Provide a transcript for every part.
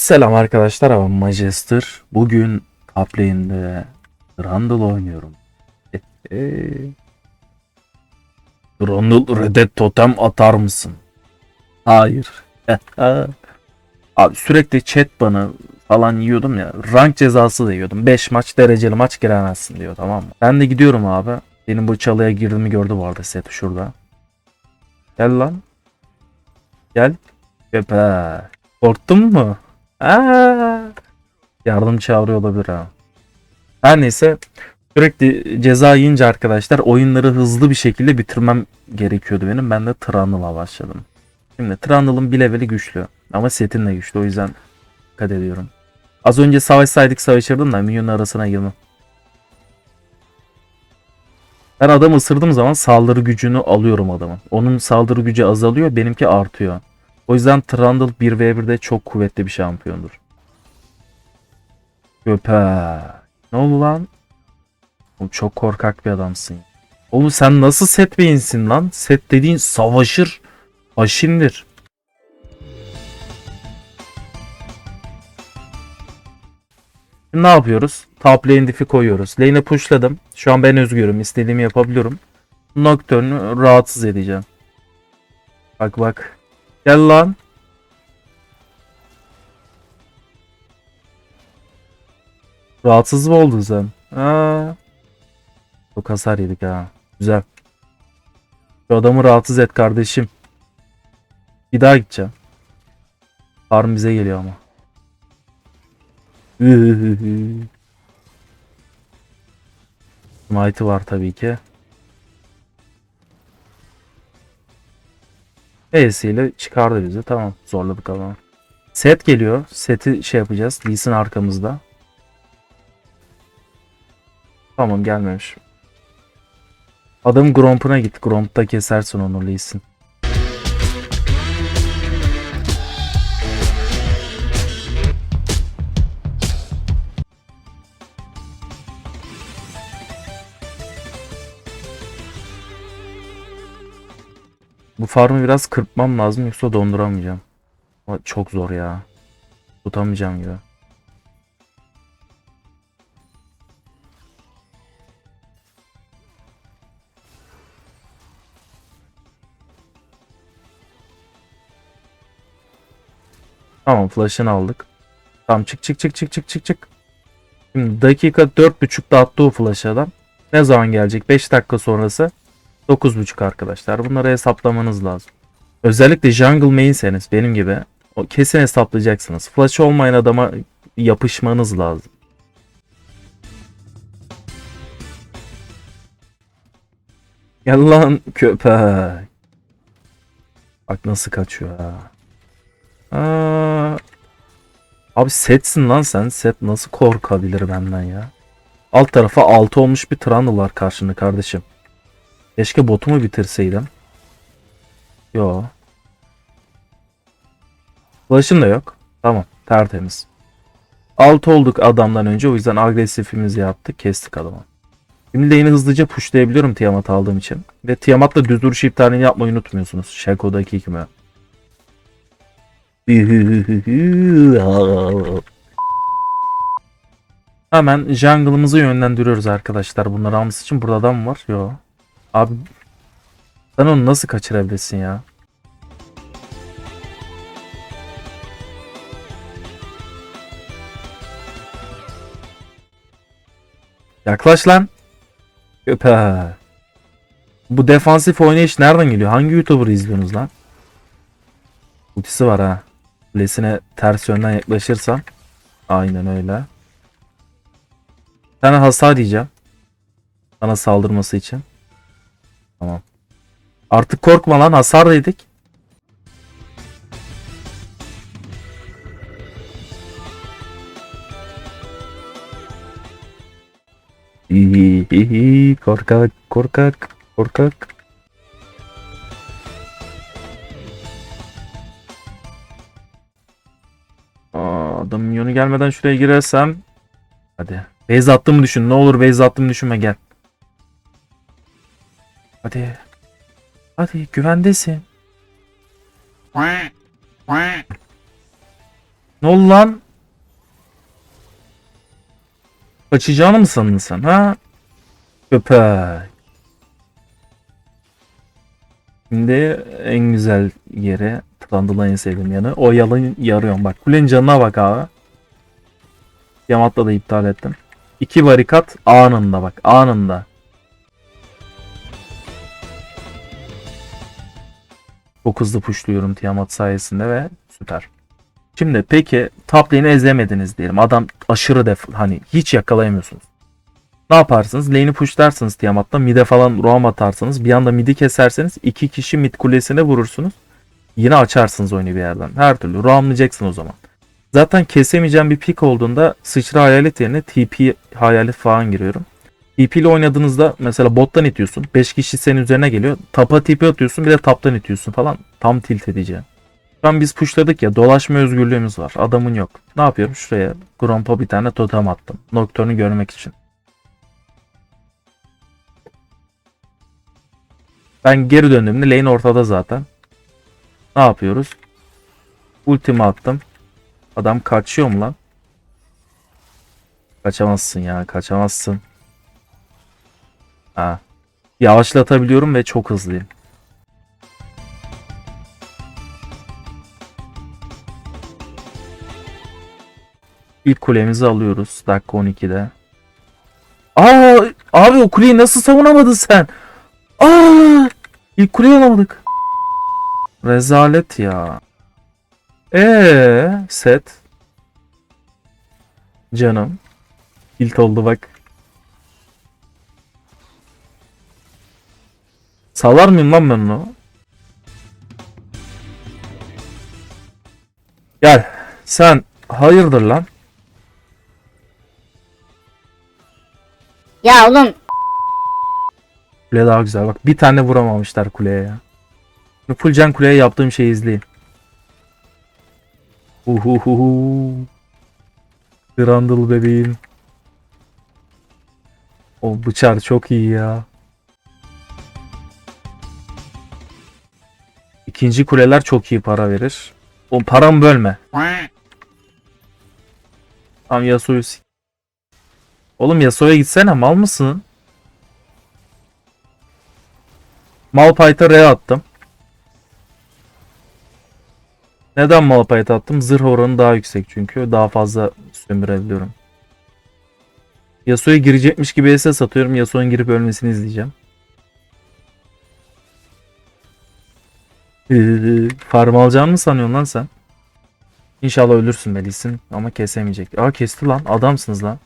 Selam arkadaşlar ben Majester. Bugün top lane'de Randall oynuyorum. Randall Red Dead Totem atar mısın? Hayır. Abi sürekli chat bana falan yiyordum ya. Rank cezası da yiyordum. 5 maç dereceli maç giremezsin diyor tamam mı? Ben de gidiyorum abi. Benim bu çalıya girdiğimi gördü bu arada set şurada. Gel lan. Gel. Köpek. Korktun mu? Aa, yardım çağırıyor olabilir ha. Her neyse sürekli ceza yiyince arkadaşlar oyunları hızlı bir şekilde bitirmem gerekiyordu benim. Ben de Trundle'a başladım. Şimdi Trundle'ın bir leveli güçlü ama setin de güçlü o yüzden dikkat ediyorum. Az önce savaşsaydık savaşırdım da minyonun arasına girmem. Ben adam ısırdığım zaman saldırı gücünü alıyorum adamın. Onun saldırı gücü azalıyor benimki artıyor. O yüzden Trundle 1v1'de çok kuvvetli bir şampiyondur. Köpe. Ne oldu lan? Oğlum çok korkak bir adamsın. Oğlum sen nasıl set beyinsin lan? Set dediğin savaşır. Haşindir. Şimdi ne yapıyoruz? Top lane diff'i koyuyoruz. Lane'e pushladım. Şu an ben özgürüm. İstediğimi yapabiliyorum. Nocturne'ü rahatsız edeceğim. Bak bak. Gel lan. Rahatsız mı oldun sen? Aa. Çok hasar yedik ha. Güzel. Şu adamı rahatsız et kardeşim. Bir daha gideceğim. Farm bize geliyor ama. Smite'ı var tabii ki. İle çıkardı bizi. Tamam zorladık ama. Set geliyor. Seti şey yapacağız. Lee Sin arkamızda. Tamam gelmemiş. Adam Gromp'una git. Gromp'ta kesersin onu Lee Bu farmı biraz kırpmam lazım yoksa donduramayacağım. Ama çok zor ya. Tutamayacağım gibi. Tamam flash'ını aldık. Tamam çık çık çık çık çık çık çık. Şimdi dakika 4.5'da attı o flash adam. Ne zaman gelecek? 5 dakika sonrası 9.5 arkadaşlar. Bunları hesaplamanız lazım. Özellikle jungle mainseniz benim gibi o kesin hesaplayacaksınız. Flash olmayan adama yapışmanız lazım. Gel lan köpek. Bak nasıl kaçıyor ha. Aa. Abi setsin lan sen. Set nasıl korkabilir benden ya. Alt tarafa 6 olmuş bir Trundle var karşında kardeşim. Keşke botumu bitirseydim. Yo. Flash'ım da yok. Tamam. Tertemiz. Alt olduk adamdan önce. O yüzden agresifimizi yaptık. Kestik adamı. Şimdi lane'i hızlıca pushlayabiliyorum Tiamat aldığım için. Ve Tiamat'la düz duruş iptalini yapmayı unutmuyorsunuz. Shaco'daki gibi. Hemen jungle'ımızı yönlendiriyoruz arkadaşlar. Bunları alması için burada adam var. Yo. Abi sen onu nasıl kaçırabilirsin ya? Yaklaş lan. Köpe. Bu defansif oynayış nereden geliyor? Hangi YouTuber'ı izliyorsunuz lan? Ultisi var ha. Kulesine ters yönden yaklaşırsam. Aynen öyle. Tane hasar diyeceğim. Sana saldırması için. Tamam. Artık korkma lan hasar dedik. Hihihi, korkak korkak korkak. Aa, adam minyonu gelmeden şuraya girersem. Hadi. Base attığımı düşün. Ne olur base attığımı düşünme gel. Hadi. Hadi güvendesin. Ne oldu lan? Kaçacağını mı sandın sen ha? Köpek. Şimdi en güzel yere Trundle'ın sevdiğim yanı. O yalan yarıyorum bak. Kulenin canına bak abi. Yamat'la da iptal ettim. İki barikat anında bak anında. Çok hızlı pushluyorum Tiamat sayesinde ve süper. Şimdi peki top lane'i ezemediniz diyelim. Adam aşırı def hani hiç yakalayamıyorsunuz. Ne yaparsınız? Lane'i pushlarsınız Tiamat'la. Mid'e falan roam atarsanız bir anda mid'i keserseniz iki kişi mid kulesine vurursunuz. Yine açarsınız oyunu bir yerden. Her türlü roamlayacaksın o zaman. Zaten kesemeyeceğim bir pick olduğunda sıçra hayalet yerine TP hayalet falan giriyorum. TP ile oynadığınızda mesela bottan itiyorsun. 5 kişi senin üzerine geliyor. Tapa TP atıyorsun bir de taptan itiyorsun falan. Tam tilt edici. Şu an biz pushladık ya dolaşma özgürlüğümüz var. Adamın yok. Ne yapıyorum? Şuraya Gromp'a bir tane totem attım. Nocturne'u görmek için. Ben geri döndüğümde lane ortada zaten. Ne yapıyoruz? Ultimi attım. Adam kaçıyor mu lan? Kaçamazsın ya kaçamazsın. Ha. Yavaşlatabiliyorum ve çok hızlıyım. İlk kulemizi alıyoruz dakika 12'de. Aa abi o kuleyi nasıl savunamadın sen? Aa ilk kuleyi alamadık. Rezalet ya. Ee set. Canım. İlt oldu bak. Salar mıyım lan ben onu? Gel. Sen hayırdır lan? Ya oğlum Kule daha güzel. Bak bir tane vuramamışlar kuleye ya. Şimdi Full can kuleye yaptığım şeyi izleyin. Uhuhuhu. Grandel bebeğim. O bıçar çok iyi ya. İkinci kuleler çok iyi para verir. O paramı bölme. Tam Yasuo'yu s- Oğlum Yasuo'ya gitsene mal mısın? Malphite'a R attım. Neden Malphite attım? Zırh oranı daha yüksek çünkü. Daha fazla sömürebiliyorum. Yasuo'ya girecekmiş gibi SS atıyorum. Yasuo'nun girip ölmesini izleyeceğim. Ee, Farm alacağını mı sanıyorsun lan sen? İnşallah ölürsün Melis'in ama kesemeyecek. Aa kesti lan. Adamsınız lan.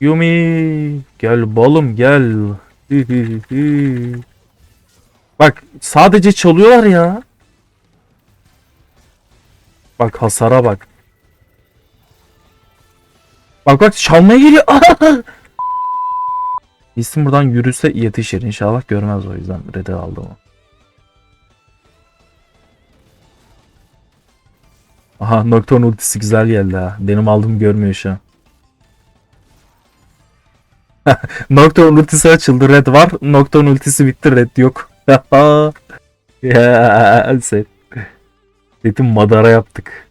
Yumi gel balım gel. Bak sadece çalıyorlar ya. Bak hasara bak. Bak bak çalmaya geliyor. İsim buradan yürüse yetişir. İnşallah görmez o yüzden red'i aldı. Aha Nocturne ultisi güzel geldi ha. Benim aldığımı görmüyor şu an. Nocturne ultisi açıldı. Red var. Nocturne ultisi bitti. Red yok. ya set. Dedim madara yaptık.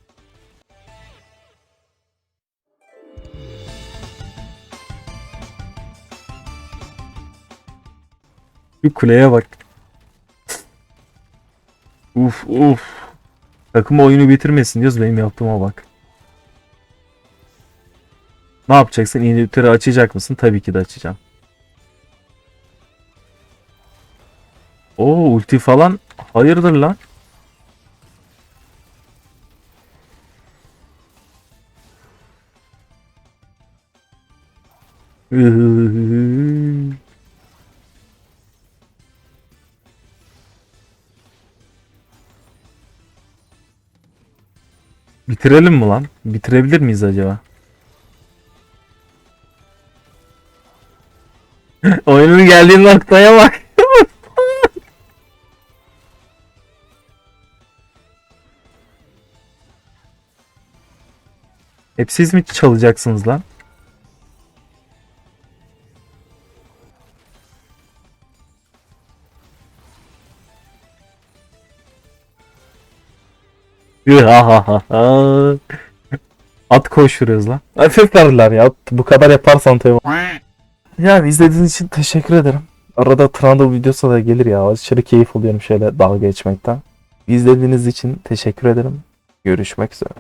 Bir kuleye bak. Uf uf. Takım oyunu bitirmesin diyoruz benim yaptığıma bak. Ne yapacaksın? İnhibitörü açacak mısın? Tabii ki de açacağım. Oo ulti falan. Hayırdır lan? Bitirelim mi lan? Bitirebilir miyiz acaba? Oyunun geldiği noktaya bak. Hep siz mi çalacaksınız lan? At koşuyoruz lan. Hafif verdiler ya. Bu kadar yaparsan tabii. Yani izlediğiniz için teşekkür ederim. Arada Trundle videosu da gelir ya. Aşırı keyif alıyorum şöyle dalga geçmekten. İzlediğiniz için teşekkür ederim. Görüşmek üzere.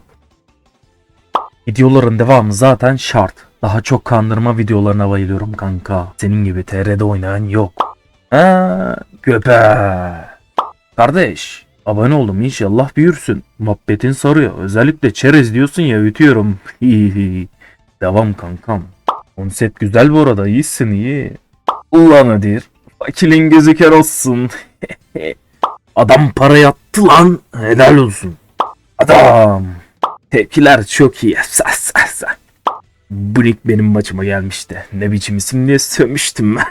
Videoların devamı zaten şart. Daha çok kandırma videolarına bayılıyorum kanka. Senin gibi TR'de oynayan yok. Ha, köpe. Kardeş, abone oldum inşallah büyürsün. Muhabbetin sarıyor. Özellikle çerez diyorsun ya ütüyorum. Devam kankam. Konsept güzel bu arada. İyisin iyi. Ulan Ödir. Fakilin gözü kör olsun. Adam para yattı lan. Helal olsun. Adam. Tepkiler çok iyi. Sa, sa, sa. Bu nick benim maçıma gelmişti. Ne biçim isim diye sövmüştüm ben.